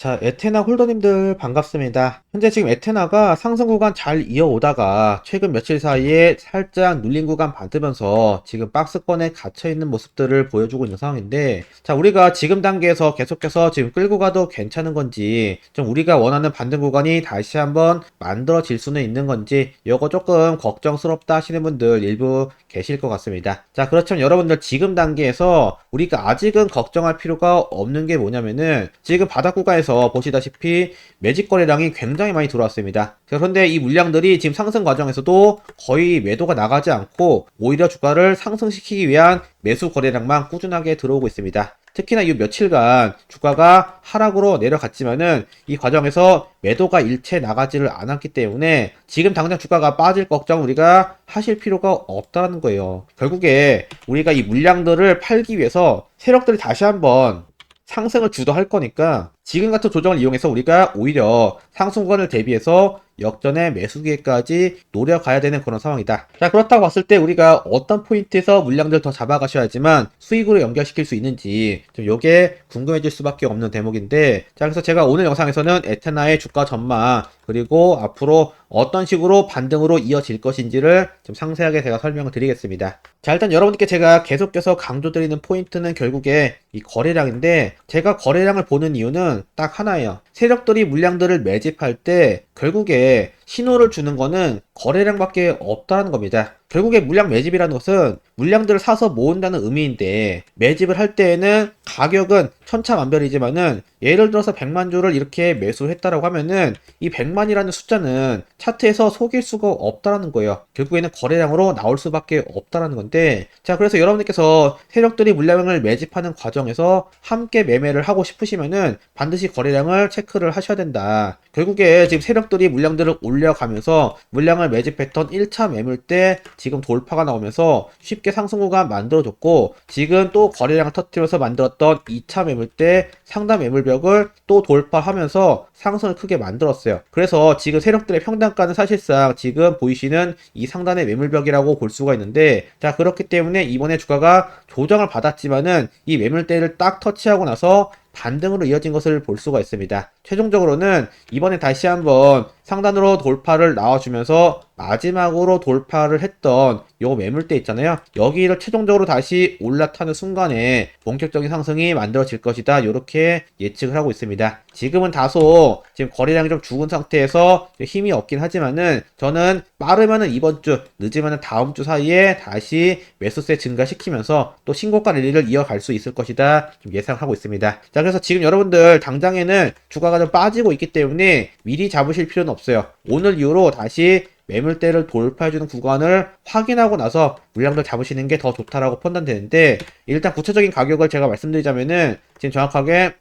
자, 에테나 홀더님들 반갑습니다. 현재 지금 에테나가 상승 구간 잘 이어오다가 최근 며칠 사이에 살짝 눌린 구간 받으면서 지금 박스권에 갇혀 있는 모습들을 보여주고 있는 상황인데, 자, 우리가 지금 단계에서 계속해서 지금 끌고 가도 괜찮은 건지, 좀 우리가 원하는 반등 구간이 다시 한번 만들어질 수는 있는 건지, 요거 조금 걱정스럽다 하시는 분들 일부 계실 것 같습니다. 자, 그렇지만 여러분들 지금 단계에서 우리가 아직은 걱정할 필요가 없는 게 뭐냐면은 지금 바닥 구간에서 보시다시피 매직 거래량이 굉장히 많이 들어왔습니다. 자, 그런데 이 물량들이 지금 상승 과정에서도 거의 매도가 나가지 않고 오히려 주가를 상승시키기 위한 매수 거래량만 꾸준하게 들어오고 있습니다. 특히나 이 며칠간 주가가 하락으로 내려갔지만은 이 과정에서 매도가 일체 나가지를 않았기 때문에 지금 당장 주가가 빠질 걱정 우리가 하실 필요가 없다는 거예요. 결국에 우리가 이 물량들을 팔기 위해서 세력들이 다시 한번 상승을 주도할 거니까 지금 같은 조정을 이용해서 우리가 오히려 상승권을 대비해서 역전의 매수 기회까지 노려가야 되는 그런 상황이다. 자, 그렇다고 봤을 때 우리가 어떤 포인트에서 물량들 더 잡아가셔야지만 수익으로 연결시킬 수 있는지 좀 요게 궁금해질 수밖에 없는 대목인데 자, 그래서 제가 오늘 영상에서는 에테나의 주가 전망 그리고 앞으로 어떤 식으로 반등으로 이어질 것인지를 좀 상세하게 제가 설명을 드리겠습니다. 자, 일단 여러분들께 제가 계속해서 강조드리는 포인트는 결국에 이 거래량인데 제가 거래량을 보는 이유는 딱 하나예요. 세력들이 물량들을 매집할 때 결국에 신호를 주는 거는 거래량밖에 없다는 겁니다. 결국에 물량 매집이라는 것은 물량들을 사서 모은다는 의미인데 매집을 할 때에는 가격은 천차만별이지만은 예를 들어서 100만 주를 이렇게 매수했다라고 하면은 이 100만이라는 숫자는 차트에서 속일 수가 없다라는 거예요. 결국에는 거래량으로 나올 수밖에 없다라는 건데 자 그래서 여러분들께서 세력들이 물량을 매집하는 과정에서 함께 매매를 하고 싶으시면은 반드시 거래량을 체크를 하셔야 된다. 결국에 지금 세력들이 물량들을 올 려가면서 물량을 매집했던 1차 매물 때 지금 돌파가 나오면서 쉽게 상승 구간 만들어줬고 지금 또 거래량을 터뜨려서 만들었던 2차 매물 때 상단 매물벽을 또 돌파하면서 상승을 크게 만들었어요. 그래서 지금 세력들의 평단가는 사실상 지금 보이시는 이 상단의 매물벽이라고 볼 수가 있는데 자 그렇기 때문에 이번에 주가가 조정을 받았지만은 이 매물대를 딱 터치하고 나서 반등으로 이어진 것을 볼 수가 있습니다. 최종적으로는 이번에 다시 한번 상단으로 돌파를 나와주면서 마지막으로 돌파를 했던 요 매물대 있잖아요. 여기를 최종적으로 다시 올라타는 순간에 본격적인 상승이 만들어질 것이다. 이렇게 예측을 하고 있습니다. 지금은 다소 지금 거래량이 좀 죽은 상태에서 힘이 없긴 하지만은 저는 빠르면은 이번 주, 늦으면은 다음 주 사이에 다시 매수세 증가시키면서 또 신고가 랠리를 이어갈 수 있을 것이다. 좀 예상하고 있습니다. 자, 그래서 지금 여러분들 당장에는 주가 가 좀 빠지고 있기 때문에 미리 잡으실 필요는 없어요. 오늘 이후로 다시 매물대를 돌파해주는 구간을 확인하고 나서 물량들 잡으시는 게 더 좋다라고 판단되는데 일단 구체적인 가격을 제가 말씀드리자면은 지금 정확하게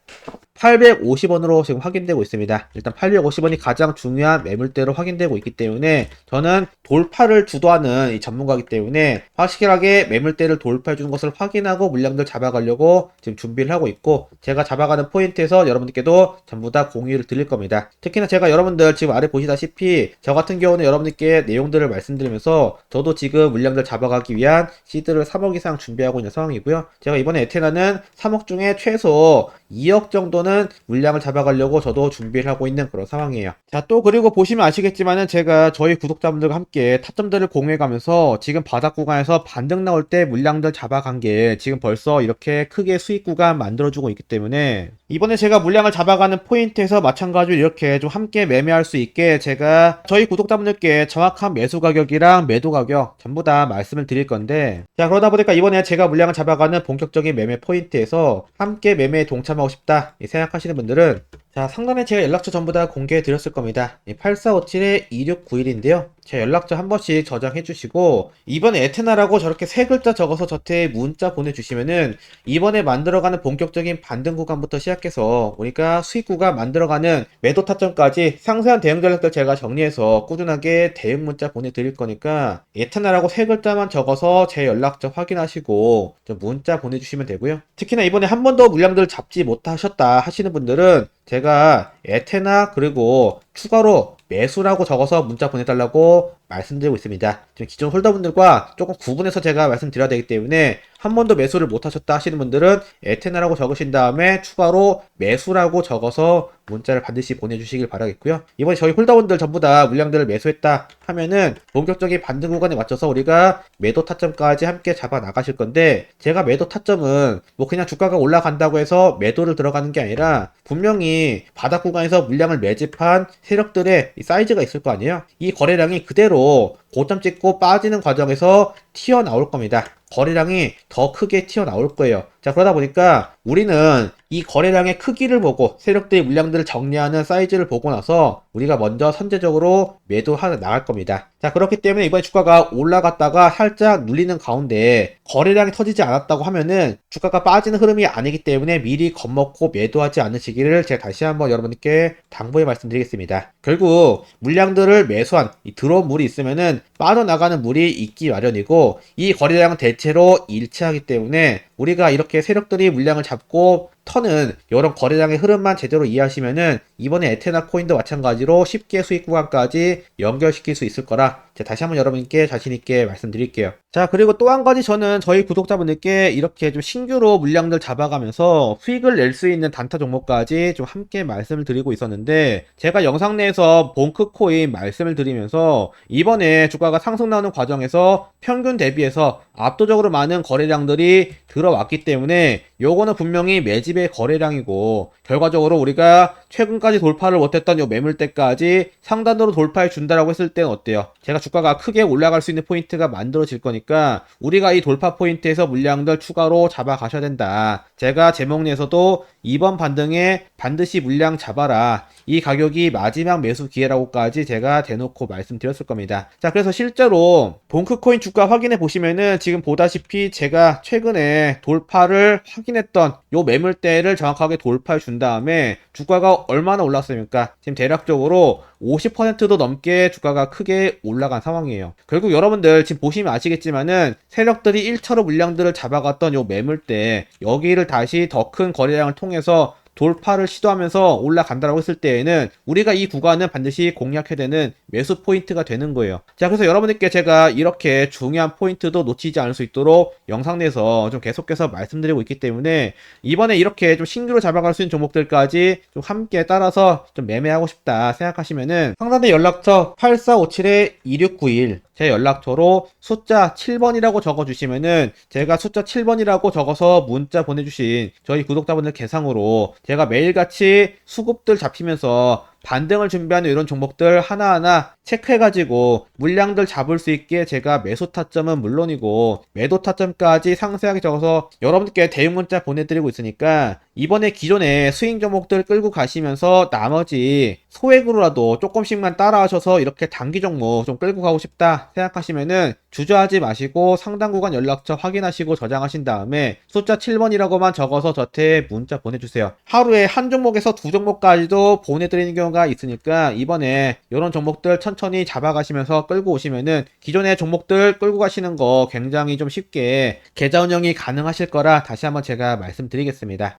850원으로 지금 확인되고 있습니다. 일단 850원이 가장 중요한 매물대로 확인되고 있기 때문에 저는 돌파를 주도하는 이 전문가이기 때문에 확실하게 매물대를 돌파해 주는 것을 확인하고 물량들 잡아가려고 지금 준비를 하고 있고 제가 잡아가는 포인트에서 여러분들께도 전부 다 공유를 드릴 겁니다. 특히나 제가 여러분들 지금 아래 보시다시피 저 같은 경우는 여러분들 께 내용들을 말씀드리면서 저도 지금 물량들 잡아가기 위한 시드를 3억 이상 준비하고 있는 상황이고요. 제가 이번에 에테나는 3억 중에 최소 2억 정도는 물량을 잡아가려고 저도 준비를 하고 있는 그런 상황이에요. 자, 또 그리고 보시면 아시겠지만은 제가 저희 구독자분들과 함께 타점들을 공유해가면서 지금 바닥 구간에서 반등 나올 때 물량들 잡아간 게 지금 벌써 이렇게 크게 수익 구간 만들어주고 있기 때문에 이번에 제가 물량을 잡아가는 포인트에서 마찬가지로 이렇게 좀 함께 매매할 수 있게 제가 저희 구독자분들께 정확한 매수 가격이랑 매도 가격 전부 다 말씀을 드릴 건데 자 그러다 보니까 이번에 제가 물량을 잡아가는 본격적인 매매 포인트에서 함께 매매에 동참 하고 싶다. 이 생각하시는 분들은 자 상단에 제가 연락처 전부 다 공개해 드렸을 겁니다. 8457-2691인데요 제 연락처 한 번씩 저장해 주시고 이번에 에테나라고 저렇게 세 글자 적어서 저한테 문자 보내주시면은 이번에 만들어가는 본격적인 반등 구간부터 시작해서 우리가 수익 구간 만들어가는 매도 타점까지 상세한 대응 전략들 제가 정리해서 꾸준하게 대응 문자 보내드릴 거니까 에테나라고 세 글자만 적어서 제 연락처 확인하시고 좀 문자 보내주시면 되고요. 특히나 이번에 한 번도 물량들을 잡지 못하셨다 하시는 분들은 제가 에테나 그리고 추가로 매수라고 적어서 문자 보내달라고 말씀드리고 있습니다. 지금 기존 홀더분들과 조금 구분해서 제가 말씀드려야 되기 때문에 한 번도 매수를 못 하셨다 하시는 분들은 에테나라고 적으신 다음에 추가로 매수라고 적어서 문자를 반드시 보내주시길 바라겠고요. 이번에 저희 홀더분들 전부 다 물량들을 매수했다 하면은 본격적인 반등 구간에 맞춰서 우리가 매도 타점까지 함께 잡아 나가실 건데 제가 매도 타점은 뭐 그냥 주가가 올라간다고 해서 매도를 들어가는 게 아니라 분명히 바닥 구간에서 물량을 매집한 세력들의 이 사이즈가 있을 거 아니에요. 이 거래량이 그대로 parou 고점 찍고 빠지는 과정에서 튀어나올 겁니다. 거래량이 더 크게 튀어나올 거예요. 자, 그러다 보니까 우리는 이 거래량의 크기를 보고 세력들의 물량들을 정리하는 사이즈를 보고 나서 우리가 먼저 선제적으로 매도하러 나갈 겁니다. 자, 그렇기 때문에 이번에 주가가 올라갔다가 살짝 눌리는 가운데 거래량이 터지지 않았다고 하면은 주가가 빠지는 흐름이 아니기 때문에 미리 겁먹고 매도하지 않으시기를 제가 다시 한번 여러분께 당부해 말씀드리겠습니다. 결국 물량들을 매수한 이 들어온 물이 있으면은 빠져나가는 물이 있기 마련이고 이 거래량은 대체로 일치하기 때문에 우리가 이렇게 세력들이 물량을 잡고 터는 이런 거래량의 흐름만 제대로 이해하시면은 이번에 에테나 코인도 마찬가지로 쉽게 수익 구간까지 연결시킬 수 있을 거라 다시 한번 여러분께 자신있게 말씀드릴게요. 자, 그리고 또 한 가지 저는 저희 구독자분들께 이렇게 좀 신규로 물량들 잡아가면서 수익을 낼 수 있는 단타 종목까지 좀 함께 말씀을 드리고 있었는데 제가 영상 내에서 본크 코인 말씀을 드리면서 이번에 주가가 상승 나오는 과정에서 평균 대비해서 압도적으로 많은 거래량들이 들어왔기 때문에 요거는 분명히 매 집의 거래량이고 결과적으로 우리가 최근까지 돌파를 못했던 요 매물대까지 상단으로 돌파해 준다라고 했을 때는 어때요? 제가 주가가 크게 올라갈 수 있는 포인트가 만들어질 거니까 우리가 이 돌파 포인트에서 물량들 추가로 잡아 가셔야 된다. 제가 제목 내에서도 이번 반등에 반드시 물량 잡아라. 이 가격이 마지막 매수 기회라고까지 제가 대놓고 말씀드렸을 겁니다. 자, 그래서 실제로 본크코인 주가 확인해 보시면은 지금 보다시피 제가 최근에 돌파를 확인했던 요 매물 대를 정확하게 돌파해 준 다음에 주가가 얼마나 올랐습니까? 지금 대략적으로 50%도 넘게 주가가 크게 올라간 상황이에요. 결국 여러분들 지금 보시면 아시겠지만은 세력들이 1차로 물량들을 잡아갔던 요 매물대 여기를 다시 더 큰 거래량을 통해서 돌파를 시도하면서 올라간다라고 했을 때에는 우리가 이 구간은 반드시 공략해야 되는 매수 포인트가 되는 거예요. 자, 그래서 여러분들께 제가 이렇게 중요한 포인트도 놓치지 않을 수 있도록 영상 내에서 좀 계속해서 말씀드리고 있기 때문에 이번에 이렇게 좀 신규로 잡아갈 수 있는 종목들까지 좀 함께 따라서 좀 매매하고 싶다 생각하시면은 상단의 연락처 8457-2691 제 연락처로 숫자 7번이라고 적어주시면은 제가 숫자 7번이라고 적어서 문자 보내주신 저희 구독자분들 계상으로 제가 매일같이 수급들 잡히면서 반등을 준비하는 이런 종목들 하나하나 체크해가지고 물량들 잡을 수 있게 제가 매수 타점은 물론이고 매도 타점까지 상세하게 적어서 여러분들께 대응 문자 보내드리고 있으니까 이번에 기존에 스윙 종목들 끌고 가시면서 나머지 소액으로라도 조금씩만 따라하셔서 이렇게 단기 종목 좀 끌고 가고 싶다 생각하시면은 주저하지 마시고 상당 구간 연락처 확인하시고 저장하신 다음에 숫자 7번이라고만 적어서 저한테 문자 보내주세요. 하루에 한 종목에서 두 종목까지도 보내드리는 경우 가 있으니까 이번에 이런 종목들 천천히 잡아가시면서 끌고 오시면은 기존의 종목들 끌고 가시는 거 굉장히 좀 쉽게 계좌 운영이 가능하실 거라 다시 한번 제가 말씀드리겠습니다.